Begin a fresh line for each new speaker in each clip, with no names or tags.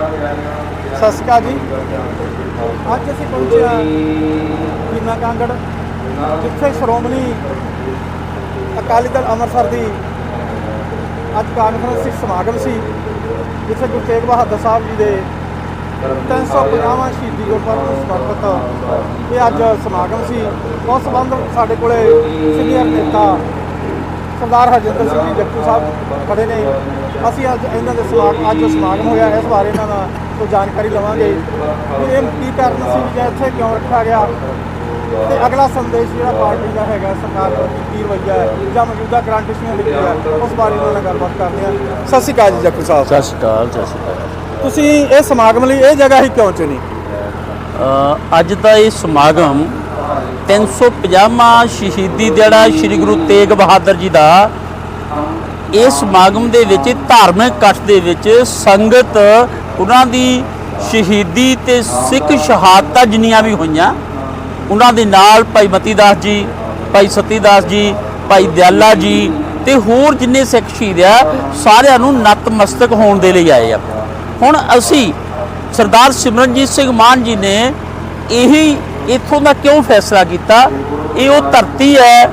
ਸਤਿ ਸ਼੍ਰੀ ਅਕਾਲ ਜੀ। ਅੱਜ ਅਸੀਂ ਪਹੁੰਚੇ ਹਾਂ ਕੀਨਾ ਕਾਂਗੜ, ਜਿੱਥੇ ਸ਼੍ਰੋਮਣੀ ਅਕਾਲੀ ਦਲ ਅੰਮ੍ਰਿਤਸਰ ਦੀ ਅੱਜ ਕਾਨਫਰੰਸ ਸੀ, ਸਮਾਗਮ ਸੀ, ਜਿੱਥੇ ਗੁਰੂ ਤੇਗ ਬਹਾਦਰ ਸਾਹਿਬ ਜੀ ਦੇ 350ਵਾਂ ਸ਼ਹੀਦੀ ਗੁਰਪੁਰਬ ਨੂੰ ਸਮਰਪਿਤ ਇਹ ਅੱਜ ਸਮਾਗਮ ਸੀ। ਉਸ ਸੰਬੰਧ ਸਾਡੇ ਕੋਲੇ ਸੀਨੀਅਰ ਨੇਤਾ ਸਰਦਾਰ ਹਰਜਿੰਦਰ ਸਿੰਘ ਜੀ, ਜੱਟੂ ਸਾਹਿਬ ਖੜੇ ਨੇ। ਅਸੀਂ ਅੱਜ ਇਹਨਾਂ ਦੇ ਸਮਾਗਮ ਅੱਜ ਸਮਾਗਮ ਹੋਇਆ ਇਸ ਬਾਰੇ ਇਹਨਾਂ ਦਾ ਕੋਈ ਜਾਣਕਾਰੀ ਲਵਾਂਗੇ। ਵੀ ਇਹ ਕੀ ਕਾਰਨ ਸੀ ਜਾਂ ਇੱਥੇ ਕਿਉਂ ਰੱਖਿਆ ਗਿਆ? ਤੇ ਅਗਲਾ ਸੰਦੇਸ਼ ਜਿਹੜਾ ਪਾਰਟੀ ਦਾ ਹੈਗਾ ਸਰਕਾਰ ਦਾ ਕੀ ਰਵੱਈਆ ਹੈ ਜਾਂ ਮੌਜੂਦਾ ਗਰੰਟੀਆਂ ਲਿਖੀ ਹੈ ਉਸ ਬਾਰੇ ਇਹਨਾਂ ਨਾਲ ਗੱਲਬਾਤ ਕਰਦੇ ਹਾਂ। ਸਤਿ ਸ਼੍ਰੀ ਅਕਾਲ ਜੀ ਜੱਟੂ ਸਾਹਿਬ।
ਸਤਿ ਸ਼੍ਰੀ ਅਕਾਲ ਸਤਿ ਸ਼੍ਰੀ ਅਕਾਲ।
ਤੁਸੀਂ ਇਹ ਸਮਾਗਮ ਲਈ ਇਹ ਜਗ੍ਹਾ ਹੀ ਕਿਉਂ ਚੁਣੀ?
ਅ, ਅੱਜ ਦਾ ਇਹ ਸਮਾਗਮ 350ਵਾਂ ਸ਼ਹੀਦੀ ਦਿਹਾੜਾ ਸ੍ਰੀ ਗੁਰੂ ਤੇਗ ਬਹਾਦਰ ਜੀ ਦਾ ਇਸ ਸਮਾਗਮ ਦੇ ਵਿੱਚ, ਧਾਰਮਿਕ ਇਕੱਠ ਦੇ ਵਿੱਚ ਸੰਗਤ ਉਹਨਾਂ ਦੀ ਸ਼ਹੀਦੀ ਤੇ ਸਿੱਖ ਸ਼ਹਾਦਤਾਂ ਜਿੰਨੀਆਂ ਵੀ ਹੋਈਆਂ, ਉਹਨਾਂ ਦੇ ਨਾਲ ਭਾਈ ਮਤੀ ਦਾਸ ਜੀ, ਭਾਈ ਸਤੀ ਦਾਸ ਜੀ, ਭਾਈ ਦਿਆਲਾ ਜੀ ਤੇ ਹੋਰ ਜਿੰਨੇ ਸਿੱਖ ਸ਼ਹੀਦ ਆ, ਸਾਰਿਆਂ ਨੂੰ ਨਤਮਸਤਕ ਹੋਣ ਦੇ ਲਈ ਆਏ ਆ। ਹੁਣ ਅਸੀਂ ਸਰਦਾਰ ਸਿਮਰਨਜੀਤ ਸਿੰਘ ਮਾਨ ਜੀ ਨੇ ਇਹੀ ਇੱਥੋਂ ਦਾ ਕਿਉਂ ਫੈਸਲਾ ਕੀਤਾ? ਇਹ ਉਹ ਧਰਤੀ ਹੈ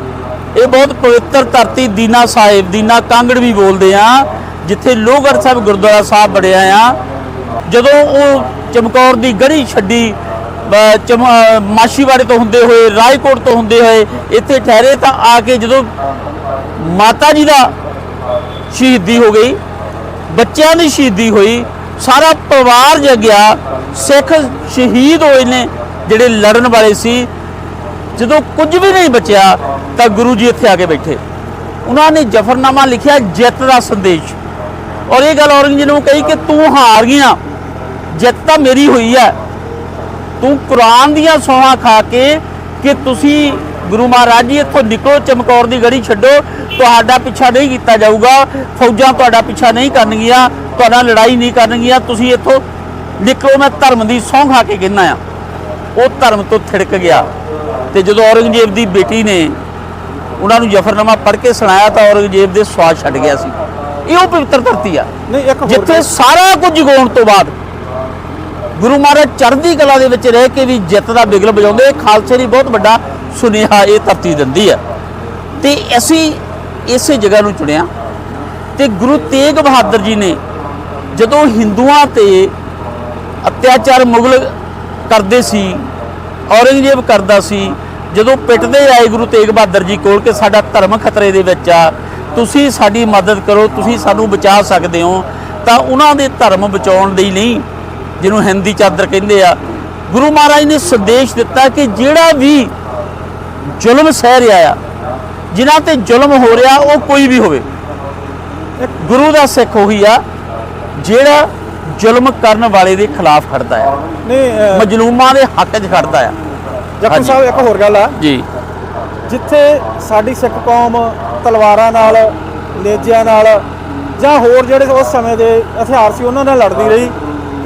ਇਹ ਬਹੁਤ ਪਵਿੱਤਰ ਧਰਤੀ ਦੀਨਾ ਸਾਹਿਬ, ਦੀਨਾ ਕਾਂਗੜ ਵੀ ਬੋਲਦੇ ਆ, ਜਿੱਥੇ ਲੋਹਗੜ੍ਹ ਸਾਹਿਬ ਗੁਰਦੁਆਰਾ ਸਾਹਿਬ ਬੜਿਆ ਆ। ਜਦੋਂ ਉਹ ਚਮਕੌਰ ਦੀ ਗੜੀ ਛੱਡੀ ਬ- ਚਮ ਮਾਛੀਵਾੜੇ ਤੋਂ ਹੁੰਦੇ ਹੋਏ, ਰਾਏਕੋਟ ਤੋਂ ਹੁੰਦੇ ਹੋਏ, ਇੱਥੇ ਠਹਿਰੇ ਤਾਂ ਆ ਕੇ ਜਦੋਂ ਮਾਤਾ ਜੀ ਦਾ ਸ਼ਹੀਦੀ ਹੋ ਗਈ, ਬੱਚਿਆਂ ਦੀ ਸ਼ਹੀਦੀ ਹੋਈ, ਸਾਰਾ ਪਰਿਵਾਰ ਜਗਿਆ, ਸਿੱਖ ਸ਼ਹੀਦ ਹੋਏ ਨੇ, ਜਿਹੜੇ ਲੜਨ ਵਾਲੇ ਸੀ। ਜਦੋਂ ਕੁਝ ਵੀ ਨਹੀਂ ਬਚਿਆ ਤਾਂ ਗੁਰੂ ਜੀ ਇੱਥੇ ਆ ਕੇ ਬੈਠੇ। ਉਹਨਾਂ ਨੇ ਜਫਰਨਾਮਾ ਲਿਖਿਆ ਜਿੱਤ ਦਾ ਸੰਦੇਸ਼। ਔਰ ਇਹ ਗੱਲ ਔਰੰਗਜ਼ੇਬ ਨੂੰ ਕਹੀ ਕਿ ਤੂੰ ਹਾਰ ਗਿਆ ਜਿੱਤ ਤਾਂ ਮੇਰੀ ਹੋਈ ਹੈ। ਤੂੰ ਕੁਰਾਨ ਦੀਆਂ ਸੌਹਾਂ ਖਾ ਕੇ ਕਿ ਤੁਸੀਂ ਗੁਰੂ ਮਹਾਰਾਜ ਜੀ ਇੱਥੋਂ ਨਿਕਲੋ, ਚਮਕੌਰ ਦੀ ਗੜੀ ਛੱਡੋ, ਤੁਹਾਡਾ ਪਿੱਛਾ ਨਹੀਂ ਕੀਤਾ ਜਾਊਗਾ, ਫੌਜਾਂ ਤੁਹਾਡਾ ਪਿੱਛਾ ਨਹੀਂ ਕਰਨਗੀਆਂ, ਤੁਹਾਡਾ ਲੜਾਈ ਨਹੀਂ ਕਰਨਗੀਆਂ, ਤੁਸੀਂ ਇੱਥੋਂ ਨਿਕਲੋ, ਮੈਂ ਧਰਮ ਦੀ ਸਹੁੰ ਖਾ ਕੇ ਕਹਿੰਦਾ ਆ ਉਹ ਧਰਮ ਤੋਂ ਥਿੜਕ ਗਿਆ। ਤੇ ਜਦੋਂ ਔਰੰਗਜ਼ੇਬ ਦੀ ਬੇਟੀ ਨੇ ਉਹਨਾਂ ਨੂੰ ਜਫਰਨਾਮਾ ਪੜ੍ਹ ਕੇ ਸੁਣਾਇਆ ਤਾਂ ਔਰੰਗਜ਼ੇਬ ਦੇ ਸਵਾਦ ਛੱਡ ਗਿਆ ਸੀ। ਇਹ ਉਹ ਪਵਿੱਤਰ ਧਰਤੀ ਆ।
ਨਹੀਂ ਇੱਕ ਹੋਰ
ਜਿੱਥੇ ਸਾਰਾ ਕੁਝ ਜਗਾਉਣ ਤੋਂ ਬਾਅਦ ਗੁਰੂ ਮਹਾਰਾਜ ਚੜ੍ਹਦੀ ਕਲਾ ਦੇ ਵਿੱਚ ਰਹਿ ਕੇ ਵੀ ਜਿੱਤ ਦਾ ਬਿਗਲ ਵਜਾਉਂਦੇ ਇਹ ਖਾਲਸੇ ਲਈ ਬਹੁਤ ਵੱਡਾ ਸੁਨੇਹਾ ਇਹ ਧਰਤੀ ਦਿੰਦੀ ਹੈ ਤੇ ਅਸੀਂ ਇਸੇ ਜਗ੍ਹਾ ਨੂੰ ਚੁਣਿਆ ਤੇ ਗੁਰੂ ਤੇਗ ਬਹਾਦਰ ਜੀ ਨੇ ਜਦੋਂ ਹਿੰਦੂਆਂ ਤੇ ਅਤਿਆਚਾਰ ਮੁਗਲ ਕਰਦੇ ਸੀ ਔਰੰਗਜ਼ੇਬ ਕਰਦਾ ਸੀ, ਜਦੋਂ ਪਿੱਟਦੇ ਆਏ ਗੁਰੂ ਤੇਗ ਬਹਾਦਰ ਜੀ ਕੋਲ ਕਿ ਸਾਡਾ ਧਰਮ ਖਤਰੇ ਦੇ ਵਿੱਚ ਆ, ਤੁਸੀਂ ਸਾਡੀ ਮਦਦ ਕਰੋ, ਤੁਸੀਂ ਸਾਨੂੰ ਬਚਾ ਸਕਦੇ ਹੋ, ਤਾਂ ਉਹਨਾਂ ਦੇ ਧਰਮ ਬਚਾਉਣ ਲਈ ਨਹੀਂ, ਜਿਹਨੂੰ ਹਿੰਦੀ ਚਾਦਰ ਕਹਿੰਦੇ ਆ, ਗੁਰੂ ਮਹਾਰਾਜ ਨੇ ਸੰਦੇਸ਼ ਦਿੱਤਾ ਕਿ ਜਿਹੜਾ ਵੀ ਜ਼ੁਲਮ ਸਹਿ ਰਿਹਾ ਆ, ਜਿਨ੍ਹਾਂ ਤੇ ਜ਼ੁਲਮ ਹੋ ਰਿਹਾ, ਉਹ ਕੋਈ ਵੀ ਹੋਵੇ। ਗੁਰੂ ਦਾ ਸਿੱਖ ਉਹੀ ਆ, ਜਿਹੜਾ ਜ਼ੁਲਮ ਕਰਨ ਵਾਲੇ ਦੇ ਖਿਲਾਫ ਖੜਦਾ ਆ।
ਨਹੀਂ ਅਹ,
ਮਜਲੂਮਾਂ ਦੇ ਹੱਕ 'ਚ ਖੜਦਾ ਆ। ਹਾਂਜੀ।
ਸਾਹਿਬ ਇੱਕ ਹੋਰ ਗੱਲ ਆ।
ਜੀ।
ਜਿੱਥੇ ਸਾਡੀ ਸਿੱਖ ਕੌਮ ਤਲਵਾਰਾਂ ਨਾਲ ਨੇਜਿਆਂ ਨਾਲ ਜਾਂ ਹੋਰ ਜਿਹੜੇ ਉਸ ਸਮੇਂ ਦੇ ਹਥਿਆਰ ਸੀ ਉਹਨਾਂ ਨਾਲ ਲੜਦੀ ਰਹੀ।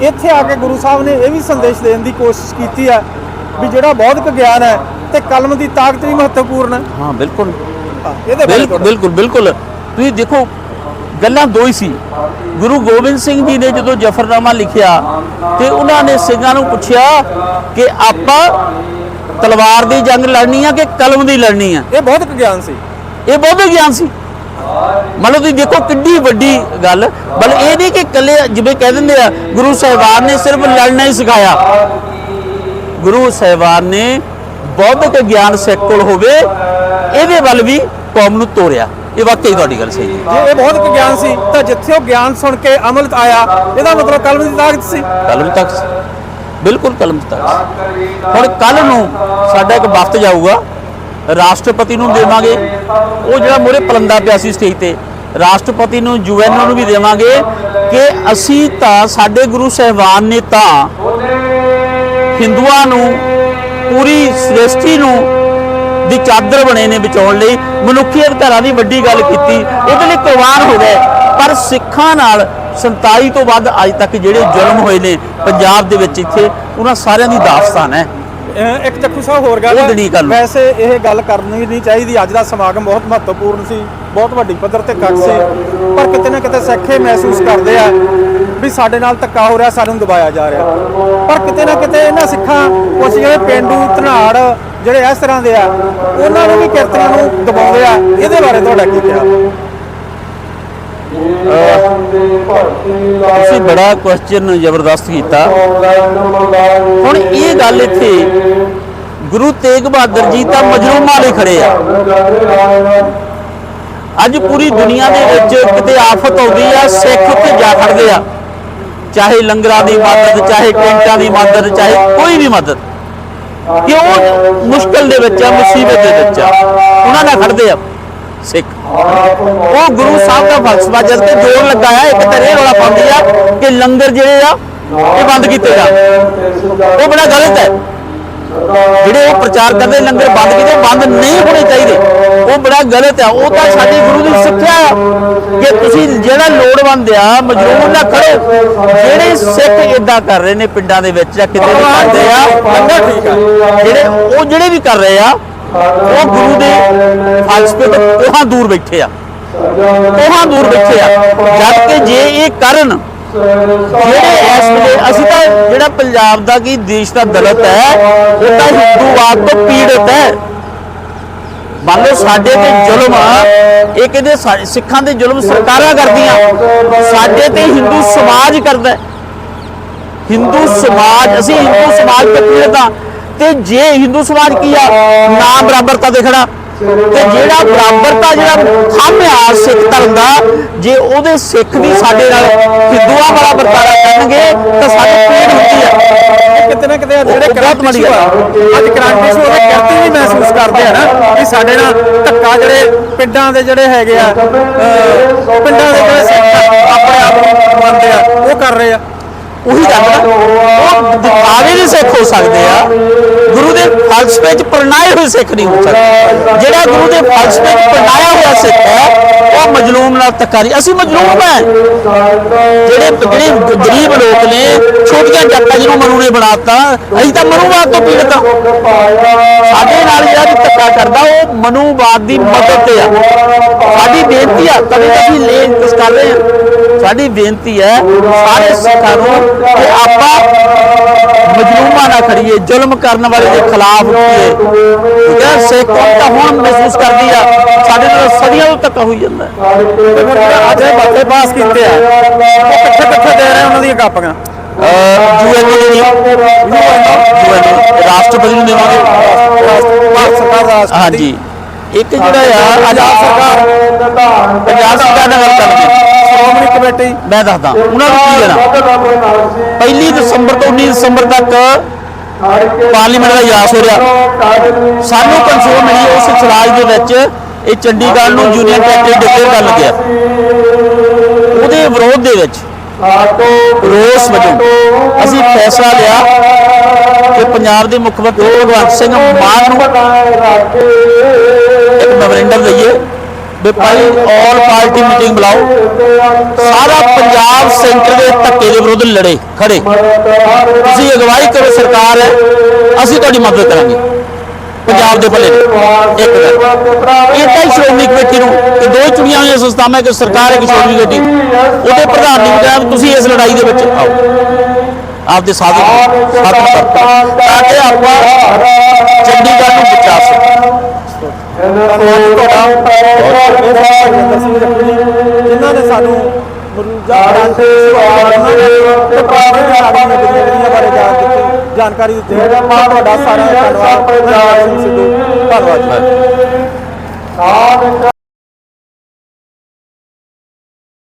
ਇੱਥੇ ਆ ਕੇ ਗੁਰੂ ਸਾਹਿਬ ਨੇ ਇਹ ਵੀ ਸੰਦੇਸ਼ ਦੇਣ ਦੀ ਕੋਸ਼ਿਸ਼ ਕੀਤੀ ਹੈ ਵੀ ਜਿਹੜਾ ਬੌਧਿਕ ਗਿਆਨ ਹੈ ਤੇ ਕਲਮ ਦੀ ਤਾਕਤ ਵੀ ਮਹੱਤਵਪੂਰਨ ਹੈ।
ਹਾਂ ਬਿਲਕੁਲ।
ਇਹਦੇ ਬਾਰੇ
ਬਿਲਕੁਲ ਬਿਲਕੁਲ। ਤੁਸੀਂ ਦੇਖੋ ਗੱਲਾਂ ਦੋ ਹੀ ਸੀ। ਗੁਰੂ ਗੋਬਿੰਦ ਸਿੰਘ ਜੀ ਨੇ ਜਦੋਂ ਜਫਰਨਾਮਾ ਲਿਖਿਆ ਤੇ ਉਹਨਾਂ ਨੇ ਸਿੰਘਾਂ ਨੂੰ ਪੁੱਛਿਆ ਕਿ ਆਪਾਂ ਤਲਵਾਰ ਦੀ ਜੰਗ ਲੜਨੀ ਆ ਕਿ ਕਲਮ ਦੀ ਲੜਨੀ ਆ?
ਇਹ ਬੌਧਿਕ ਗਿਆਨ ਸੀ।
ਇਹ ਬੌਧਿਕ ਗਿਆਨ ਸੀ। ਮੰਨ ਲਓ ਤੁਸੀਂ ਦੇਖੋ ਕਿੰਨੀ ਵੱਡੀ ਗੱਲ। ਬਲ ਇਹ ਨਹੀਂ ਕਿ ਕੱਲੇ ਜਿਵੇਂ ਕਹਿ ਦਿੰਦੇ ਆ ਗੁਰੂ ਸਾਹਿਬਾਨ ਨੇ ਸਿਰਫ ਲੜਨਾ ਹੀ ਸਿਖਾਇਆ। ਗੁਰੂ ਸਾਹਿਬਾਨ ਨੇ ਬੌਧਿਕ ਗਿਆਨ ਸਿੱਖ ਕੋਲ ਹੋਵੇ ਇਹਦੇ ਵੱਲ ਵੀ ਕੌਮ ਨੂੰ ਤੋਰਿਆ। ਇਹ ਵਾਕਈ ਤੁਹਾਡੀ ਗੱਲ ਸਹੀ ਹੈ
ਜੇ ਇਹ ਬੌਧਿਕ ਗਿਆਨ ਸੀ ਤਾਂ ਜਿੱਥੇ ਉਹ ਗਿਆਨ ਸੁਣ ਕੇ ਅਮਲ 'ਚ ਆਇਆ ਇਹਦਾ ਮਤਲਬ ਕਲਮ ਦੀ ਤਾਕਤ ਸੀ
ਕਲਮ ਤੱਕ ਸੀ। ਬਿਲਕੁਲ ਕਲਮ ਤੱਕ। ਹੁਣ ਕੱਲ ਨੂੰ ਸਾਡਾ ਇੱਕ ਵਕਤ ਜਾਊਗਾ ਰਾਸ਼ਟਰਪਤੀ ਨੂੰ ਦੇਵਾਂਗੇ ਉਹ ਜਿਹੜਾ ਮੋਰੇ ਪਲੰਦਾ ਪਿਆ ਸੀ ਸਟੇਜ ਤੇ ਰਾਸ਼ਟਰਪਤੀ ਨੂੰ ਯੂਐਨ ਨੂੰ ਵੀ ਦੇਵਾਂਗੇ ਕਿ ਅਸੀਂ ਤਾਂ ਸਾਡੇ ਗੁਰੂ ਸਾਹਿਬਾਨ ਨੇ ਤਾਂ ਹਿੰਦੂਆਂ ਨੂੰ ਪੂਰੀ ਸ੍ਰਿਸ਼ਟੀ ਨੂੰ ਚਾਦਰ ਬਣੇ ਨੇ ਬਚਾਉਣ ਲਈ ਮਨੁੱਖੀ ਅਧਿਕਾਰਾਂ ਦੀ ਵੱਡੀ ਗੱਲ ਕੀਤੀ ਉਹਦੇ ਲਈ ਕੁਰਬਾਨ ਹੋ ਗਏ। ਪਰ ਸਿੱਖਾਂ ਨਾਲ 47 ਤੋਂ ਵੱਧ ਅੱਜ ਤੱਕ ਜਿਹੜੇ ਜ਼ੁਲਮ ਹੋਏ ਨੇ ਪੰਜਾਬ ਦੇ ਵਿੱਚ ਇੱਥੇ ਉਹਨਾਂ ਸਾਰਿਆਂ ਦੀ ਦਾਸਤਾਨ ਹੈ।
ਇੱਕ ਚੱਕੂ ਸਾਹਿਬ ਹੋਰ ਗੱਲ
ਗੱਲ।
ਵੈਸੇ ਇਹ ਗੱਲ ਕਰਨੀ ਨਹੀਂ ਚਾਹੀਦੀ। ਅੱਜ ਦਾ ਸਮਾਗਮ ਬਹੁਤ ਮਹੱਤਵਪੂਰਨ ਸੀ ਬਹੁਤ ਵੱਡੀ ਪੱਧਰ ਤੇ ਕੱਟ ਸੀ। ਪਰ ਕਿਤੇ ਨਾ ਕਿਤੇ ਸਿੱਖੇ ਮਹਿਸੂਸ ਕਰਦੇ ਆ ਵੀ ਸਾਡੇ ਨਾਲ ਧੱਕਾ ਹੋ ਰਿਹਾ ਸਾਨੂੰ ਦਬਾਇਆ ਜਾ ਰਿਹਾ। ਪਰ ਕਿਤੇ ਨਾ ਕਿਤੇ ਇਹਨਾਂ ਸਿੱਖਾਂ ਕੁਛ ਜਿਹੜੇ ਪਿੰਡੂ ਧਨਾੜ ਜਿਹੜੇ ਇਸ ਤਰ੍ਹਾਂ ਦੇ ਆ, ਉਹਨਾਂ ਨੂੰ ਵੀ ਕਿਰਤੀਆਂ ਨੂੰ ਦਬਾਉਂਦੇ ਆ। ਇਹਦੇ ਬਾਰੇ ਤੁਹਾਡਾ ਕੀ ਕਿਹਾ?
ਤੁਸੀਂ ਬੜਾ ਕੁਐਸਚਨ ਜ਼ਬਰਦਸਤ ਕੀਤਾ। ਹੁਣ ਇਹ ਗੱਲ ਇੱਥੇ, ਗੁਰੂ ਤੇਗ ਬਹਾਦਰ ਜੀ ਤਾਂ ਮਜਰੂਮਾਂ ਲਈ ਖੜੇ ਆ। ਅੱਜ ਪੂਰੀ ਦੁਨੀਆ ਦੇ ਵਿੱਚ ਕਿਤੇ ਆਫਤ ਆਉਂਦੀ ਆ, ਸਿੱਖ ਉੱਥੇ ਜਾ ਖੜਦੇ ਆ। ਚਾਹੇ ਲੰਗਰਾਂ ਦੀ ਮਦਦ, ਚਾਹੇ ਟੈਂਟਾਂ ਦੀ ਮਦਦ, ਚਾਹੇ ਕੋਈ ਵੀ ਮਦਦ। ਕਿ ਉਹ ਮੁਸ਼ਕਲ ਦੇ ਵਿੱਚ ਆ, ਮੁਸੀਬਤ ਦੇ ਵਿੱਚ ਆ। ਉਹਨਾਂ ਨਾਲ ਖੜਦੇ ਆ। ਸਿੱਖ। ਉਹ ਗੁਰੂ ਸਾਹਿਬ ਦਾ ਫਲਸਫਾ, ਜਦ ਤੇ ਜੋਰ ਲਗਾਇਆ, ਇੱਕ ਤਾਂ ਇਹ ਰੌਲਾ ਪਾਉਂਦੀ ਆ ਕਿ ਲੰਗਰ ਜਿਹੜੇ ਆ, ਇਹ ਬੰਦ ਕੀਤੇ ਜਾ ਉਹ ਬੜਾ ਗਲਤ ਹੈ। ਜਿਹੜੇ ਉਹ ਪ੍ਰਚਾਰ ਕਰਦੇ ਲੰਗਰ ਬੰਦ ਕੀਤੇ, ਬੰਦ ਨਹੀਂ ਹੋਣੇ ਚਾਹੀਦੇ। ਉਹ ਬੜਾ ਗਲਤ ਆ। ਉਹ ਤਾਂ ਸਾਡੇ ਗੁਰੂ ਦੀ ਸਿੱਖਿਆ ਆ ਕਿ ਤੁਸੀਂ ਜਿਹੜਾ ਲੋੜਵੰਦ ਆ ਮਜਰੂਰ ਨਾ ਖੜੋ ਜਿਹੜੇ ਸਿੱਖ ਇਦਾਂ ਕਰ ਰਹੇ ਨੇ ਪਿੰਡਾਂ ਦੇ ਵਿੱਚ ਜਾਂ ਕਿਤੇ ਵੀ ਕਰਦੇ ਆ, ਲੰਗਰ ਠੀਕ ਆ। ਜਿਹੜੇ ਉਹ ਜਿਹੜੇ ਵੀ ਕਰ ਰਹੇ ਆ, ਉਹ ਗੁਰੂ ਦੇ ਫਲਸਫੇ ਤੋਂ ਕੋਹਾਂ ਦੂਰ ਬੈਠੇ ਆ। ਕੋਹਾਂ ਦੂਰ ਬੈਠੇ ਆ। ਜਦ ਕਿ ਜੇ ਇਹ ਕਰਨ ਜਿਹੜੇ ਇਸ ਵੇਲੇ ਅਸੀਂ ਤਾਂ ਜਿਹੜਾ ਪੰਜਾਬ ਦਾ ਕੀ ਦੇਸ਼ ਦਾ ਦਲਿਤ ਹੈ, ਉਹ ਤਾਂ ਹਿੰਦੂਵਾਦ ਤੋਂ ਪੀੜਤ ਹੈ। ਮੰਨ ਲਓ ਸਾਡੇ ਤੇ ਜ਼ੁਲਮ, ਇਹ ਕਹਿੰਦੇ ਸਿੱਖਾਂ ਦੇ ਜ਼ੁਲਮ ਸਰਕਾਰਾਂ ਕਰਦੀਆਂ, ਸਾਡੇ ਤੇ ਹਿੰਦੂ ਸਮਾਜ ਕਰਦਾ ਹਿੰਦੂ ਸਮਾਜ, ਅਸੀਂ ਹਿੰਦੂ ਸਮਾਜ ਤੋਂ ਪੀੜਤ ਹਾਂ। ਤੇ ਜੇ ਹਿੰਦੂ ਸਮਾਜ ਕੀ ਆ? ਨਾ ਬਰਾਬਰਤਾ ਦੇਖਣਾ ਤੇ ਜਿਹੜਾ ਬਰਾਬਰਤਾ ਜਿਹੜਾ ਥਾਮਿਆ ਸਿੱਖ ਧਰਮ ਦਾ ਜੇ ਉਹਦੇ ਸਿੱਖ ਵੀ ਸਾਡੇ ਨਾਲ ਹਿੰਦੂਆਂ ਵਾਲਾ ਵਰਤਾਰਾ ਕਰਨਗੇ ਤਾਂ ਸਾਡੇ ਪੀੜ ਹੁੰਦੀ ਆ।
ਕਿਤੇ ਨਾ ਕਿਤੇ ਜਿਹੜੇ ਕ੍ਰਾਂਤੀ ਅੱਜ ਕ੍ਰਾਂਤੀ ਸ਼ੂ ਉਹਦੇ ਕਿਰਤੀ ਵੀ ਮਹਿਸੂਸ ਕਰਦੇ ਆ ਨਾ ਕਿ ਸਾਡੇ ਨਾਲ ਧੱਕਾ ਜਿਹੜੇ ਪਿੰਡਾਂ ਦੇ ਜਿਹੜੇ ਹੈਗੇ ਆ ਪਿੰਡਾਂ ਦੇ ਜਿਹੜੇ ਸਿੱਖ ਆਪਣੇ ਆਪ ਨੂੰ ਮੰਨਦੇ ਆ ਉਹ ਕਰ ਰਹੇ ਆ।
ਉਹੀ ਗੱਲ ਉਹ ਦਿਖਾਵੇ ਦੇ ਸਿੱਖ ਹੋ ਸਕਦੇ ਆ। ਗੁਰੂ ਦੇ ਫਲਸਫੇ 'ਚ ਪਰਨਾਏ ਹੋਏ ਸਿੱਖ ਨਹੀਂ ਹੋ ਸਕਦੇ। ਜਿਹੜਾ ਗੁਰੂ ਦੇ ਫਲਸਫੇ 'ਚ ਪਰਨਾਇਆ ਹੋਇਆ ਸਿੱਖ ਹੈ, ਉਹ ਮਜਲੂਮ ਨਾਲ ਤਕਾਰੀ ਅਸੀਂ ਮਜਲੂਮ ਹੈ। ਜਿਹੜੇ ਜਿਹੜੇ ਗਰੀਬ ਲੋਕ ਨੇ, ਛੋਟੀਆਂ ਜਾਤਾਂ ਜਿਹਨੂੰ ਮਨੂ ਨੇ ਬਣਾਤਾ ਅਸੀਂ ਤਾਂ ਮਨੂਵਾਦ ਤੋਂ ਪੀੜਤ ਹਾਂ। ਸਾਡੇ ਨਾਲ ਜਿਹੜਾ ਵੀ ਧੱਕਾ ਕਰਦਾ, ਉਹ ਮਨੂਵਾਦ ਦੀ ਮਦਦ ਤੇ ਆ। ਸਾਡੀ ਬੇਨਤੀ ਆ, ਕਦੇ ਕਦੀ ਲੈ ਕਰ ਰਹੇ ਆ। ਸਾਡੀ ਬੇਨਤੀ ਹੈ ਸਾਰੇ ਸਿੱਖਾਂ ਨੂੰ ਕਿ ਆਪਾਂ ਮਜਲੂਮਾਂ ਨਾ ਖੜੀਏ ਜ਼ੁਲਮ ਕਰਨ ਵਾਲੇ ਦੇ ਖਿਲਾਫ ਉੱਠੀਏ। ਠੀਕ ਹੈ? ਸਿੱਖ ਤਾਂ ਹੁਣ ਮਹਿਸੂਸ ਕਰਦੀ ਆ ਸਾਡੇ ਨਾਲ ਸਦੀਆਂ ਤੋਂ ਧੱਕਾ ਹੋਈ ਜਾਂਦਾ
ਅੱਜ ਬੱਚੇ ਪਾਸ ਕੀਤੇ ਆ ਕਿੱਥੇ ਕਿੱਥੇ ਦੇ ਰਹੇ ਉਹਨਾਂ ਦੀਆਂ ਕਾਪੀਆਂ?
ਯੂਐਨਓ ਦੇ ਯੂਐਨਓ ਰਾਸ਼ਟਰਪਤੀ ਨੂੰ ਦੇਵਾਂਗੇ। ਹਾਂਜੀ। ਇੱਕ ਜਿਹੜਾ ਆ
ਪੰਜਾਬ ਸਰਕਾਰ
ਪੰਜਾਬ ਸਰਕਾਰ ਨਾਲ ਗੱਲ ਕਰਨੀ।
ਸ਼੍ਰੋਮਣੀ ਕਮੇਟੀ,
ਮੈਂ ਦੱਸਦਾ, ਉਹਨਾਂ ਨੂੰ ਕੀ ਦੇਣਾ? ਪਹਿਲੀ ਦਸੰਬਰ ਤੋਂ 19 ਦਸੰਬਰ ਤੱਕ ਪਾਰਲੀਮੈਂਟ ਦਾ ਇਜਲਾਸ ਹੋ ਰਿਹਾ। ਸਾਨੂੰ ਕੰਸੋਲ ਮਿਲੀ ਉਸ ਇਜਲਾਸ ਦੇ ਵਿੱਚ, ਇਹ ਚੰਡੀਗੜ੍ਹ ਨੂੰ ਯੂਨੀਅਨ ਟੈਰੀਟਰੀ ਡਿਕਲੇਅਰ ਕਰਨ ਲੱਗਿਆ। ਉਹਦੇ ਵਿਰੋਧ ਦੇ ਵਿੱਚ ਰੋਸ ਵਜੋਂ। ਅਸੀਂ ਫੈਸਲਾ ਲਿਆ ਕਿ ਪੰਜਾਬ ਦੇ ਮੁੱਖ ਮੰਤਰੀ ਭਗਵੰਤ ਸਿੰਘ ਮਾਨ ਨੂੰ ਇੱਕ ਮੈਮੋਰੈਂਡਮ ਦਈਏ ਵੀ ਭਾਈ ਆਲ ਪਾਰਟੀ ਮੀਟਿੰਗ ਬੁਲਾਓ। ਸਾਰਾ ਪੰਜਾਬ ਸੈਂਟਰ ਦੇ ਧੱਕੇ ਦੇ ਵਿਰੁੱਧ ਲੜੇ ਖੜੇ। ਤੁਸੀਂ ਅਗਵਾਈ ਕਰੋ ਸਰਕਾਰ ਹੈ ਅਸੀਂ ਤੁਹਾਡੀ ਮਦਦ ਕਰਾਂਗੇ। ਪੰਜਾਬ ਦੇ ਭਲੇ ਲਈ। ਇੱਕ ਗੱਲ ਇਹ ਤਾਂ ਸ਼੍ਰੋਮਣੀ ਕਮੇਟੀ ਨੂੰ ਕਿ ਦੋ ਚੁਣੀਆਂ ਹੋਈਆਂ ਸੰਸਥਾਵਾਂ ਇੱਕ ਸਰਕਾਰ, ਇੱਕ ਸ਼੍ਰੋਮਣੀ ਕਮੇਟੀ। ਉਹਦੇ ਪ੍ਰਧਾਨ ਨੇ ਕਿਹਾ ਤੁਸੀਂ ਇਸ ਲੜਾਈ ਦੇ ਵਿੱਚ ਆਓ। ਆਪਦੇ ਸਾਧਨ ਸਾਧਨ ਤਾਂ ਕਿ ਆਪਾਂ ਚੰਡੀਗੜ੍ਹ ਨੂੰ ਬਚਾ ਸਕੀਏ।
ਜਿਨ੍ਹਾਂ ਨੇ ਸਾਨੂੰ ਮਰੂਜਾ ਕ੍ਰਾਂਤੀ ਤੇ ਪੁਰਾਣੇ ਸਾਡੀਆਂ ਨਗਰੀਆਂ ਜਿਹੜੀਆਂ ਬਾਰੇ ਜਾਣਕਾਰੀ ਦਿੱਤੀ ਬਹੁਤ ਤੁਹਾਡਾ ਸਾਰਿਆਂ ਦਾ ਧੰਨਵਾਦ। ਪੰਜਾਬ ਸਿੰਘ ਸਿੱਧੂ ਧੰਨਵਾਦ।